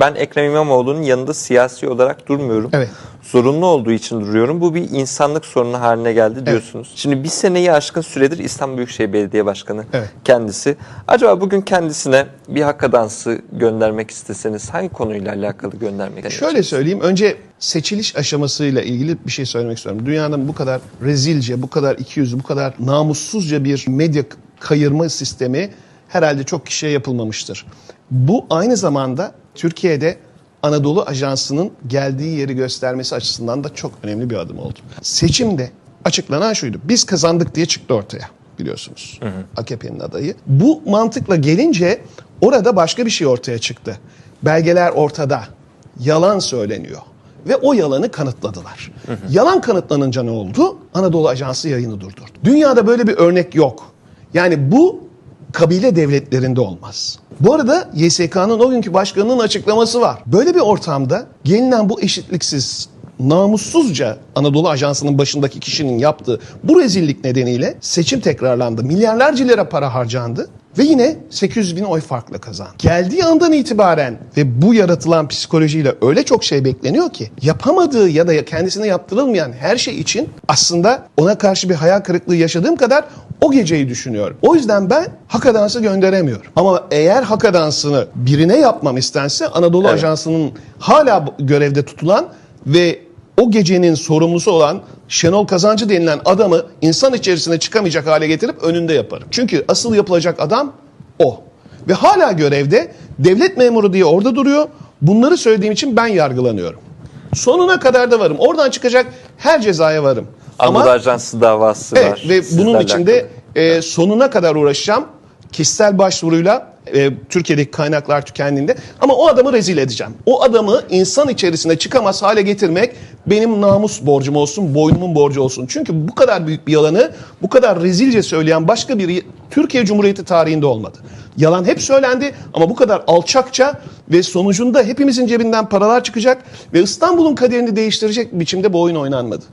Ben Ekrem İmamoğlu'nun yanında siyasi olarak durmuyorum. Evet. Zorunlu olduğu için duruyorum. Bu bir insanlık sorunu haline geldi diyorsunuz. Şimdi bir seneyi aşkın süredir İstanbul Büyükşehir Belediye Başkanı Evet. kendisi. Acaba bugün kendisine bir hak adansı göndermek isteseniz hangi konuyla alakalı göndermek Şöyle söyleyeyim. Önce seçiliş aşamasıyla ilgili bir şey söylemek istiyorum. Dünyanın bu kadar rezilce, bu kadar ikiyüzlü, bu kadar namussuzca bir medya kayırma sistemi herhalde çok kişiye yapılmamıştır. Bu aynı zamanda Türkiye'de Anadolu Ajansı'nın geldiği yeri göstermesi açısından da çok önemli bir adım oldu. Seçimde açıklanan şuydu. Biz kazandık diye çıktı ortaya biliyorsunuz. AKP'nin adayı. Bu mantıkla gelince orada başka bir şey ortaya çıktı. Belgeler ortada. Yalan söyleniyor. Ve o yalanı kanıtladılar. Yalan kanıtlanınca ne oldu? Anadolu Ajansı yayını durdurdu. Dünyada böyle bir örnek yok. Yani bu kabile devletlerinde olmaz. Bu arada YSK'nın o günkü başkanının açıklaması var. Böyle bir ortamda gelinen bu eşitliksiz namussuzca Anadolu Ajansı'nın başındaki kişinin yaptığı bu rezillik nedeniyle seçim tekrarlandı. Milyarlarca lira para harcandı ve yine 800 bin oy farkla kazandı. Geldiği andan itibaren ve bu yaratılan psikolojiyle öyle çok şey bekleniyor ki yapamadığı ya da kendisine yaptırılmayan her şey için aslında ona karşı bir hayal kırıklığı yaşadığım kadar o geceyi düşünüyorum. O yüzden ben hak adansı gönderemiyorum. Ama eğer hak adansını birine yapmam istense Anadolu Evet. Ajansı'nın hala görevde tutulan ve o gecenin sorumlusu olan Şenol Kazancı denilen adamı insan içerisine çıkamayacak hale getirip önünde yaparım. Çünkü asıl yapılacak adam o. Ve hala görevde devlet memuru diye orada duruyor. Bunları söylediğim için ben yargılanıyorum. Sonuna kadar da varım. Oradan çıkacak her cezaya varım. Anadolu Ajansı davası Evet var. ve bunun için de e, sonuna kadar uğraşacağım. Kişisel başvuruyla e, Türkiye'deki kaynaklar tükendiğinde ama o adamı rezil edeceğim. O adamı insan içerisine çıkamaz hale getirmek benim namus borcum olsun, boynumun borcu olsun. Çünkü bu kadar büyük bir yalanı bu kadar rezilce söyleyen başka bir Türkiye Cumhuriyeti tarihinde olmadı. Yalan hep söylendi ama bu kadar alçakça ve sonucunda hepimizin cebinden paralar çıkacak ve İstanbul'un kaderini değiştirecek biçimde bu oyun oynanmadı.